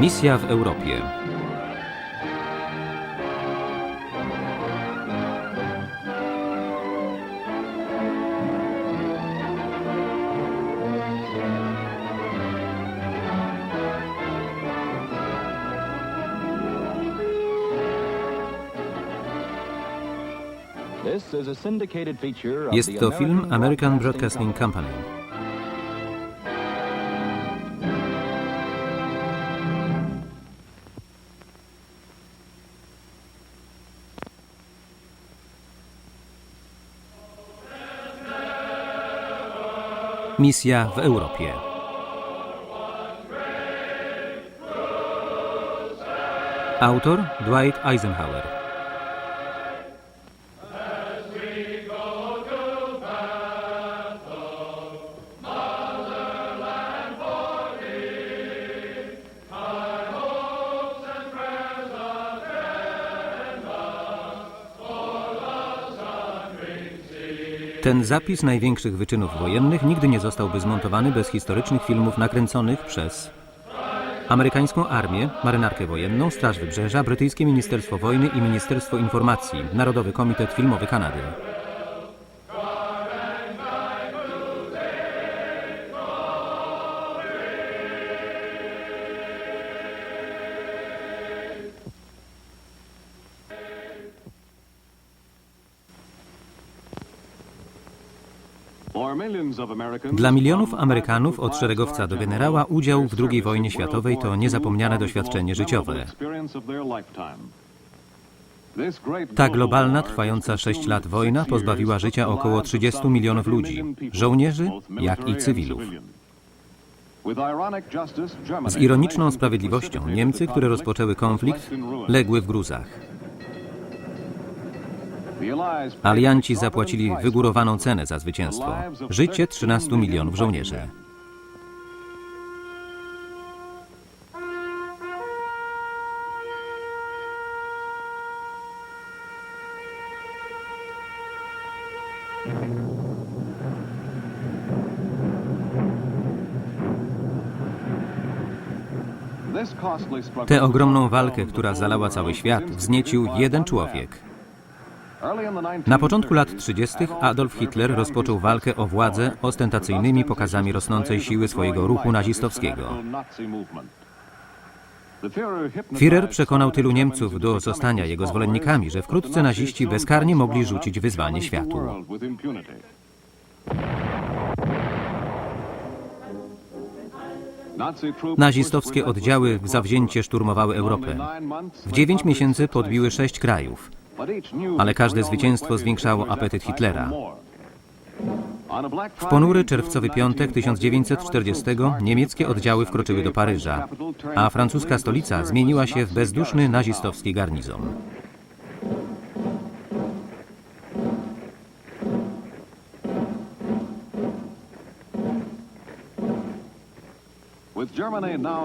Misja w Europie. Jest to film American Broadcasting Company. Misja w Europie. Autor Dwight Eisenhower. Ten zapis największych wyczynów wojennych nigdy nie zostałby zmontowany bez historycznych filmów nakręconych przez amerykańską armię, marynarkę wojenną, Straż Wybrzeża, brytyjskie Ministerstwo Wojny i Ministerstwo Informacji, Narodowy Komitet Filmowy Kanady. Dla milionów Amerykanów od szeregowca do generała udział w II wojnie światowej to niezapomniane doświadczenie życiowe. Ta globalna, trwająca 6 lat wojna pozbawiła życia około 30 milionów ludzi, żołnierzy jak i cywilów. Z ironiczną sprawiedliwością Niemcy, które rozpoczęły konflikt, legły w gruzach. Alianci zapłacili wygórowaną cenę za zwycięstwo życie 13 milionów żołnierzy. Tę ogromną walkę, która zalała cały świat, wzniecił jeden człowiek. Na początku lat 30. Adolf Hitler rozpoczął walkę o władzę ostentacyjnymi pokazami rosnącej siły swojego ruchu nazistowskiego. Führer przekonał tylu Niemców do zostania jego zwolennikami, że wkrótce naziści bezkarnie mogli rzucić wyzwanie światu. Nazistowskie oddziały w zawzięcie szturmowały Europę. W dziewięć miesięcy podbiły sześć krajów, ale każde zwycięstwo zwiększało apetyt Hitlera. W ponury czerwcowy piątek 1940 niemieckie oddziały wkroczyły do Paryża, a francuska stolica zmieniła się w bezduszny nazistowski garnizon.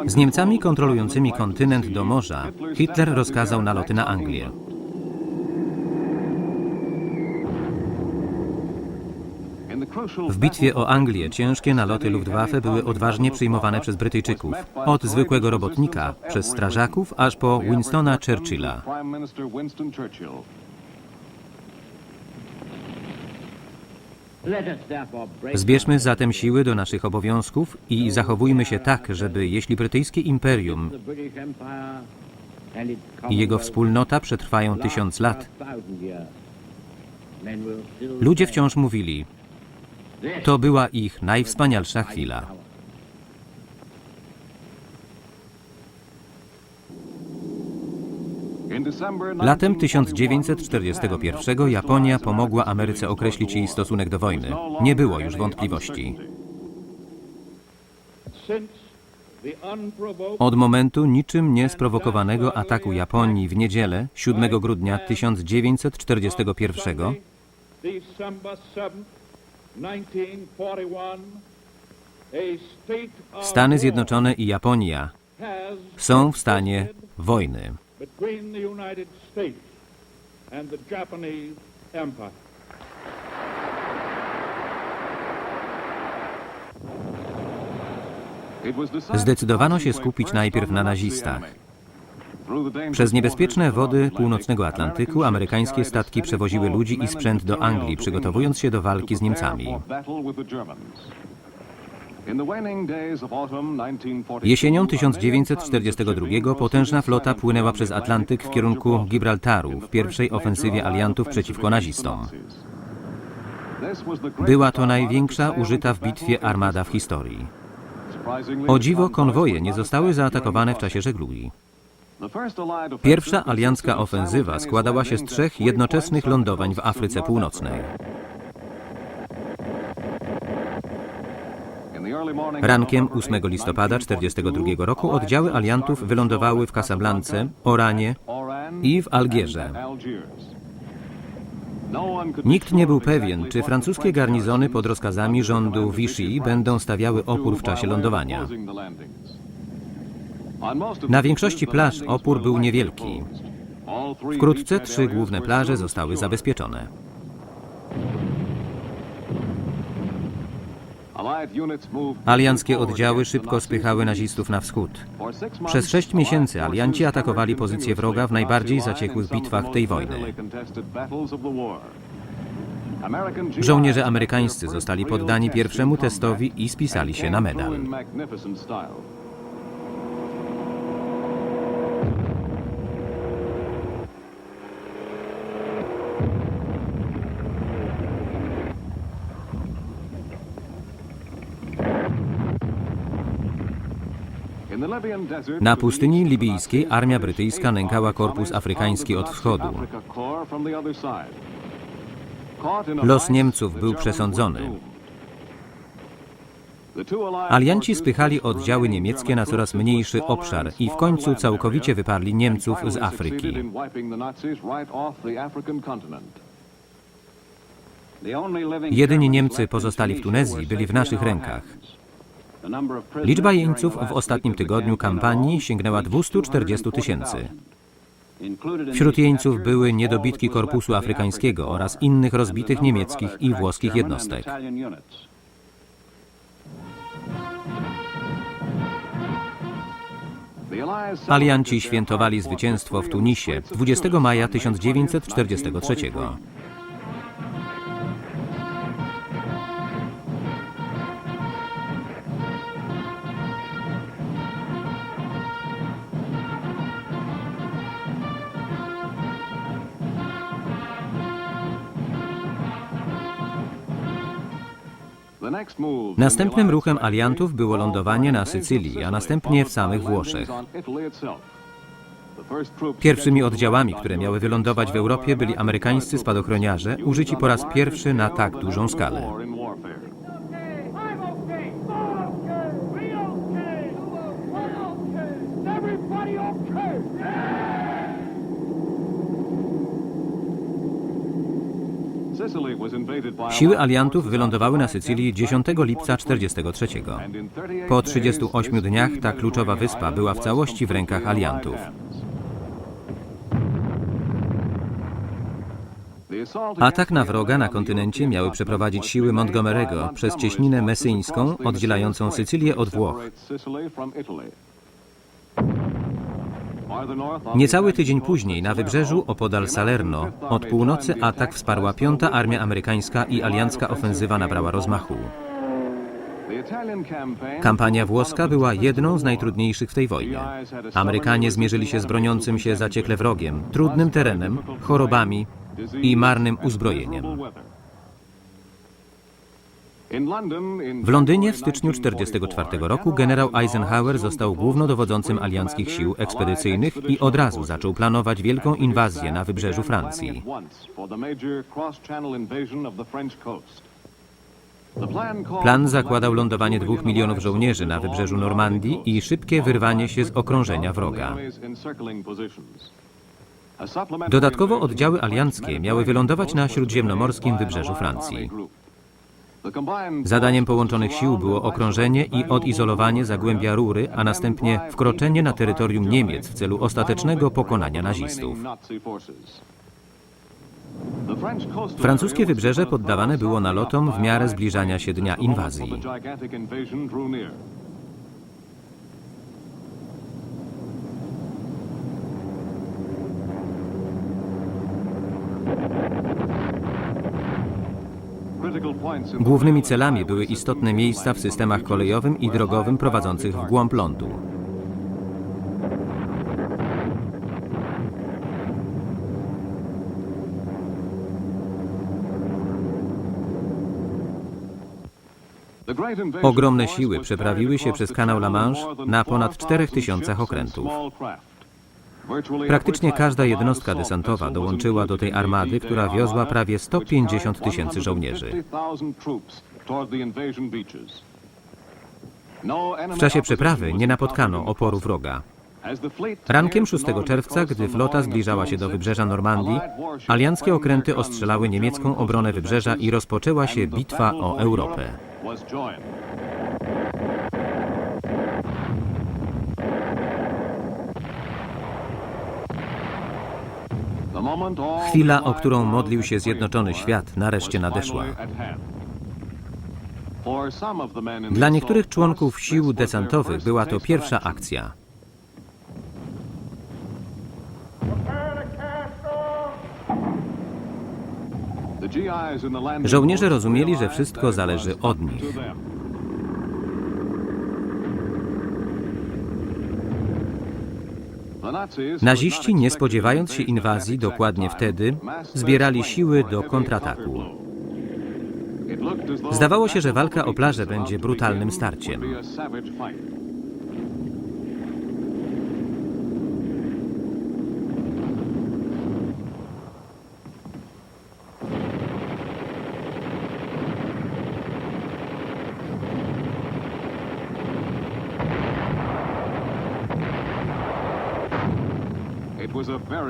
Z Niemcami kontrolującymi kontynent do morza Hitler rozkazał naloty na Anglię. W bitwie o Anglię ciężkie naloty Luftwaffe były odważnie przyjmowane przez Brytyjczyków. Od zwykłego robotnika, przez strażaków, aż po Winstona Churchilla. Zbierzmy zatem siły do naszych obowiązków i zachowujmy się tak, żeby jeśli brytyjskie imperium i jego wspólnota przetrwają tysiąc lat, ludzie wciąż mówili, to była ich najwspanialsza chwila. Latem 1941 Japonia pomogła Ameryce określić jej stosunek do wojny. Nie było już wątpliwości. Od momentu niczym niesprowokowanego ataku Japonii w niedzielę 7 grudnia 1941 Stany Zjednoczone i Japonia są w stanie wojny. Zdecydowano się skupić najpierw na nazistach. Przez niebezpieczne wody północnego Atlantyku amerykańskie statki przewoziły ludzi i sprzęt do Anglii, przygotowując się do walki z Niemcami. Jesienią 1942 potężna flota płynęła przez Atlantyk w kierunku Gibraltaru w pierwszej ofensywie aliantów przeciwko nazistom. Była to największa użyta w bitwie armada w historii. O dziwo konwoje nie zostały zaatakowane w czasie żeglugi. Pierwsza aliancka ofensywa składała się z trzech jednoczesnych lądowań w Afryce Północnej. Rankiem 8 listopada 1942 roku oddziały aliantów wylądowały w Casablance, Oranie i w Algierze. Nikt nie był pewien, czy francuskie garnizony pod rozkazami rządu Vichy będą stawiały opór w czasie lądowania. Na większości plaż opór był niewielki. Wkrótce trzy główne plaże zostały zabezpieczone. Alianckie oddziały szybko spychały nazistów na wschód. Przez sześć miesięcy alianci atakowali pozycje wroga w najbardziej zaciekłych bitwach tej wojny. Żołnierze amerykańscy zostali poddani pierwszemu testowi i spisali się na medal. Na pustyni libijskiej armia brytyjska nękała korpus afrykański od wschodu. Los Niemców był przesądzony. Alianci spychali oddziały niemieckie na coraz mniejszy obszar i w końcu całkowicie wyparli Niemców z Afryki. Jedyni Niemcy pozostali w Tunezji byli w naszych rękach. Liczba jeńców w ostatnim tygodniu kampanii sięgnęła 240 tysięcy. Wśród jeńców były niedobitki korpusu afrykańskiego oraz innych rozbitych niemieckich i włoskich jednostek. Alianci świętowali zwycięstwo w Tunisie 20 maja 1943. Następnym ruchem aliantów było lądowanie na Sycylii, a następnie w samych Włoszech. Pierwszymi oddziałami, które miały wylądować w Europie, byli amerykańscy spadochroniarze, użyci po raz pierwszy na tak dużą skalę. Siły aliantów wylądowały na Sycylii 10 lipca 1943. Po 38 dniach ta kluczowa wyspa była w całości w rękach aliantów. Atak na wroga na kontynencie miały przeprowadzić siły Montgomery'ego przez cieśninę mesyńską oddzielającą Sycylię od Włoch. Niecały tydzień później na wybrzeżu opodal Salerno od północy atak wsparła piąta armia amerykańska i aliancka ofensywa nabrała rozmachu. Kampania włoska była jedną z najtrudniejszych w tej wojnie. Amerykanie zmierzyli się z broniącym się zaciekle wrogiem, trudnym terenem, chorobami i marnym uzbrojeniem. W Londynie w styczniu 1944 roku generał Eisenhower został głównodowodzącym alianckich sił ekspedycyjnych i od razu zaczął planować wielką inwazję na wybrzeżu Francji. Plan zakładał lądowanie dwóch milionów żołnierzy na wybrzeżu Normandii i szybkie wyrwanie się z okrążenia wroga. Dodatkowo oddziały alianckie miały wylądować na śródziemnomorskim wybrzeżu Francji. Zadaniem połączonych sił było okrążenie i odizolowanie zagłębia Rury, a następnie wkroczenie na terytorium Niemiec w celu ostatecznego pokonania nazistów. Francuskie wybrzeże poddawane było nalotom w miarę zbliżania się dnia inwazji. Głównymi celami były istotne miejsca w systemach kolejowym i drogowym prowadzących w głąb lądu. Ogromne siły przeprawiły się przez kanał La Manche na ponad 4000 okrętów. Praktycznie każda jednostka desantowa dołączyła do tej armady, która wiozła prawie 150 tysięcy żołnierzy. W czasie przeprawy nie napotkano oporu wroga. Rankiem 6 czerwca, gdy flota zbliżała się do wybrzeża Normandii, alianckie okręty ostrzelały niemiecką obronę wybrzeża i rozpoczęła się bitwa o Europę. Chwila, o którą modlił się zjednoczony świat, nareszcie nadeszła. Dla niektórych członków sił desantowych była to pierwsza akcja. Żołnierze rozumieli, że wszystko zależy od nich. Naziści, nie spodziewając się inwazji dokładnie wtedy, zbierali siły do kontrataku. Zdawało się, że walka o plażę będzie brutalnym starciem.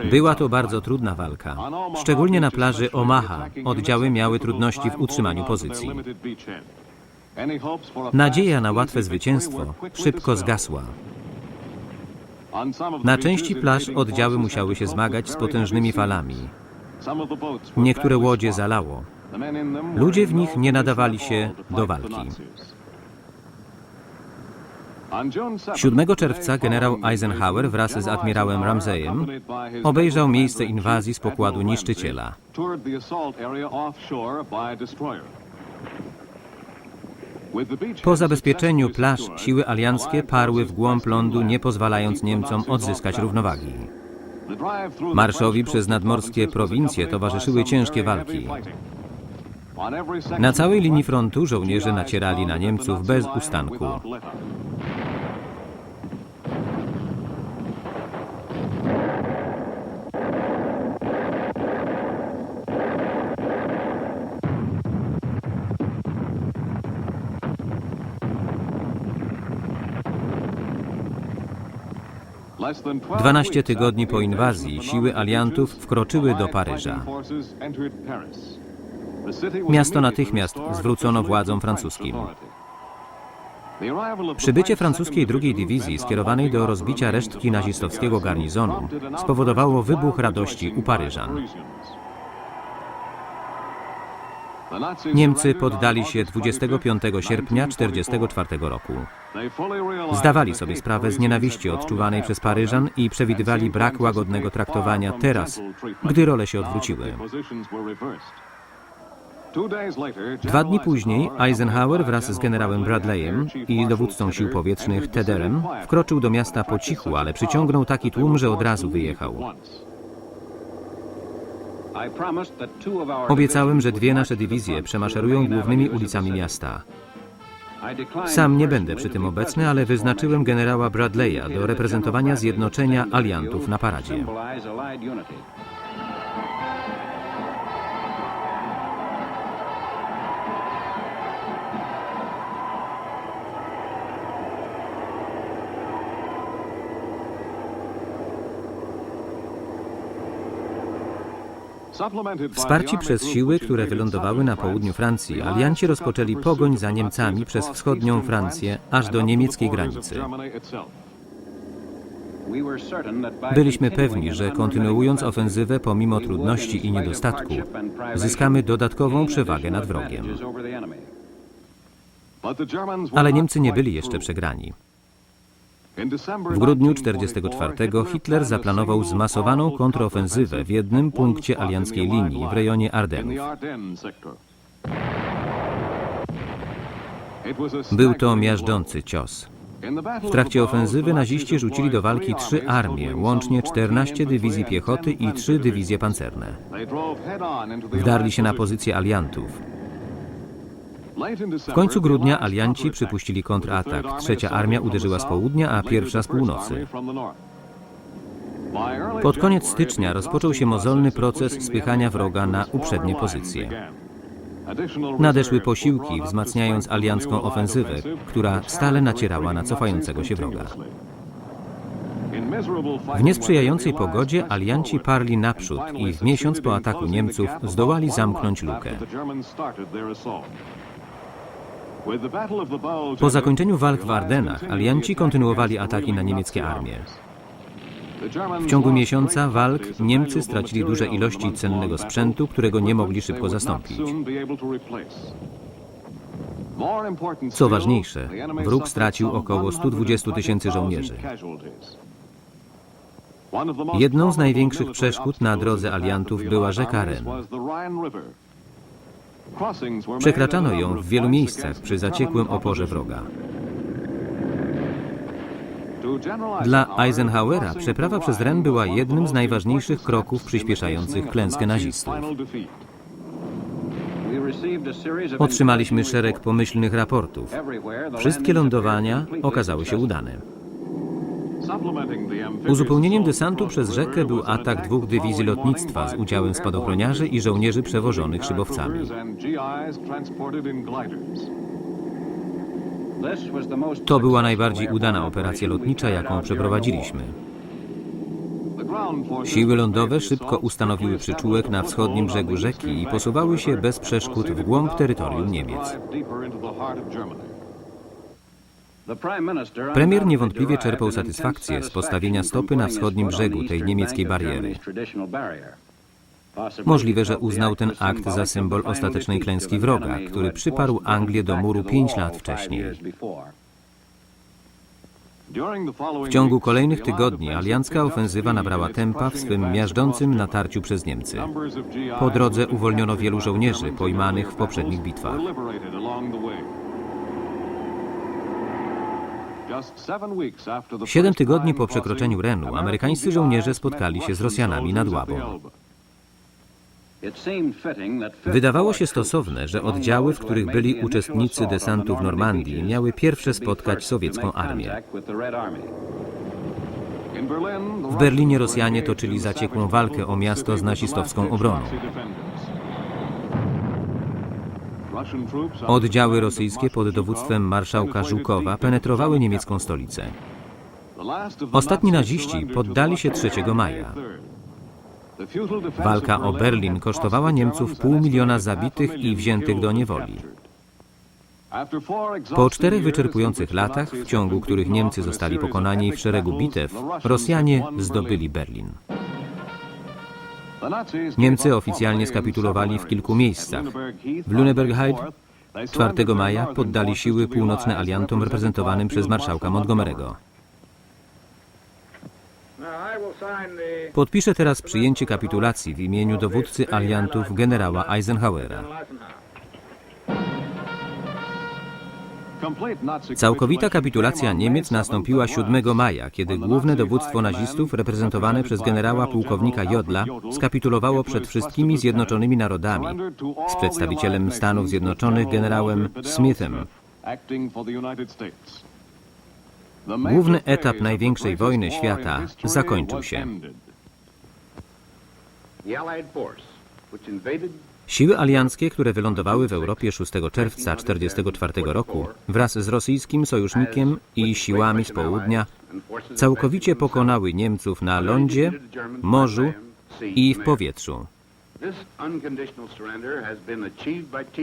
Była to bardzo trudna walka. Szczególnie na plaży Omaha oddziały miały trudności w utrzymaniu pozycji. Nadzieja na łatwe zwycięstwo szybko zgasła. Na części plaż oddziały musiały się zmagać z potężnymi falami. Niektóre łodzie zalało. Ludzie w nich nie nadawali się do walki. 7 czerwca generał Eisenhower wraz z admirałem Ramseyem obejrzał miejsce inwazji z pokładu niszczyciela. Po zabezpieczeniu plaż siły alianckie parły w głąb lądu, nie pozwalając Niemcom odzyskać równowagi. Marszowi przez nadmorskie prowincje towarzyszyły ciężkie walki. Na całej linii frontu żołnierze nacierali na Niemców bez ustanku. Dwanaście tygodni po inwazji siły aliantów wkroczyły do Paryża. Miasto natychmiast zwrócono władzom francuskim. Przybycie francuskiej drugiej dywizji skierowanej do rozbicia resztki nazistowskiego garnizonu spowodowało wybuch radości u Paryżan. Niemcy poddali się 25 sierpnia 1944 roku. Zdawali sobie sprawę z nienawiści odczuwanej przez Paryżan i przewidywali brak łagodnego traktowania teraz, gdy role się odwróciły. Dwa dni później Eisenhower wraz z generałem Bradleyem i dowódcą sił powietrznych Tederem wkroczył do miasta po cichu, ale przyciągnął taki tłum, że od razu wyjechał. Obiecałem, że dwie nasze dywizje przemaszerują głównymi ulicami miasta. Sam nie będę przy tym obecny, ale wyznaczyłem generała Bradleya do reprezentowania zjednoczenia aliantów na paradzie. Wsparci przez siły, które wylądowały na południu Francji, alianci rozpoczęli pogoń za Niemcami przez wschodnią Francję aż do niemieckiej granicy. Byliśmy pewni, że kontynuując ofensywę pomimo trudności i niedostatku, zyskamy dodatkową przewagę nad wrogiem. Ale Niemcy nie byli jeszcze przegrani. W grudniu 1944 Hitler zaplanował zmasowaną kontrofensywę w jednym punkcie alianckiej linii w rejonie Ardenów. Był to miażdżący cios. W trakcie ofensywy naziści rzucili do walki trzy armie, łącznie 14 dywizji piechoty i 3 dywizje pancerne. Wdarli się na pozycje aliantów. W końcu grudnia alianci przypuścili kontratak. Trzecia armia uderzyła z południa, a pierwsza z północy. Pod koniec stycznia rozpoczął się mozolny proces spychania wroga na uprzednie pozycje. Nadeszły posiłki, wzmacniając aliancką ofensywę, która stale nacierała na cofającego się wroga. W niesprzyjającej pogodzie alianci parli naprzód i w miesiąc po ataku Niemców zdołali zamknąć lukę. Po zakończeniu walk w Ardenach alianci kontynuowali ataki na niemieckie armie. W ciągu miesiąca walk Niemcy stracili duże ilości cennego sprzętu, którego nie mogli szybko zastąpić. Co ważniejsze, wróg stracił około 120 tysięcy żołnierzy. Jedną z największych przeszkód na drodze aliantów była rzeka Ren. Przekraczano ją w wielu miejscach przy zaciekłym oporze wroga. Dla Eisenhowera przeprawa przez Ren była jednym z najważniejszych kroków przyspieszających klęskę nazistów. Otrzymaliśmy szereg pomyślnych raportów. Wszystkie lądowania okazały się udane. Uzupełnieniem desantu przez rzekę był atak dwóch dywizji lotnictwa z udziałem spadochroniarzy i żołnierzy przewożonych szybowcami. To była najbardziej udana operacja lotnicza, jaką przeprowadziliśmy. Siły lądowe szybko ustanowiły przyczółek na wschodnim brzegu rzeki i posuwały się bez przeszkód w głąb terytorium Niemiec. Premier niewątpliwie czerpał satysfakcję z postawienia stopy na wschodnim brzegu tej niemieckiej bariery. Możliwe, że uznał ten akt za symbol ostatecznej klęski wroga, który przyparł Anglię do muru pięć lat wcześniej. W ciągu kolejnych tygodni aliancka ofensywa nabrała tempa w swym miażdżącym natarciu przez Niemcy. Po drodze uwolniono wielu żołnierzy pojmanych w poprzednich bitwach. Siedem tygodni po przekroczeniu Renu amerykańscy żołnierze spotkali się z Rosjanami nad Łabą. Wydawało się stosowne, że oddziały, w których byli uczestnicy desantu w Normandii, miały pierwsze spotkać sowiecką armię. W Berlinie Rosjanie toczyli zaciekłą walkę o miasto z nazistowską obroną. Oddziały rosyjskie pod dowództwem marszałka Żukowa penetrowały niemiecką stolicę. Ostatni naziści poddali się 3 maja. Walka o Berlin kosztowała Niemców pół miliona zabitych i wziętych do niewoli. Po czterech wyczerpujących latach, w ciągu których Niemcy zostali pokonani w szeregu bitew, Rosjanie zdobyli Berlin. Niemcy oficjalnie skapitulowali w kilku miejscach. W Lüneburg-Heide 4 maja poddali siły północne aliantom reprezentowanym przez marszałka Montgomery'ego. Podpiszę teraz przyjęcie kapitulacji w imieniu dowódcy aliantów generała Eisenhowera. Całkowita kapitulacja Niemiec nastąpiła 7 maja, kiedy główne dowództwo nazistów reprezentowane przez generała pułkownika Jodla skapitulowało przed wszystkimi Zjednoczonymi Narodami z przedstawicielem Stanów Zjednoczonych generałem Smithem. Główny etap największej wojny świata zakończył się. Siły alianckie, które wylądowały w Europie 6 czerwca 1944 roku wraz z rosyjskim sojusznikiem i siłami z południa całkowicie pokonały Niemców na lądzie, morzu i w powietrzu.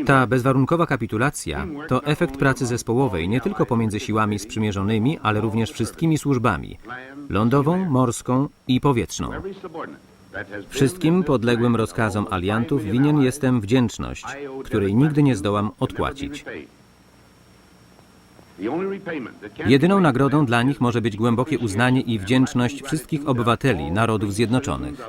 Ta bezwarunkowa kapitulacja to efekt pracy zespołowej nie tylko pomiędzy siłami sprzymierzonymi, ale również wszystkimi służbami lądową, morską i powietrzną. Wszystkim podległym rozkazom aliantów winien jestem wdzięczność, której nigdy nie zdołam odpłacić. Jedyną nagrodą dla nich może być głębokie uznanie i wdzięczność wszystkich obywateli Narodów Zjednoczonych.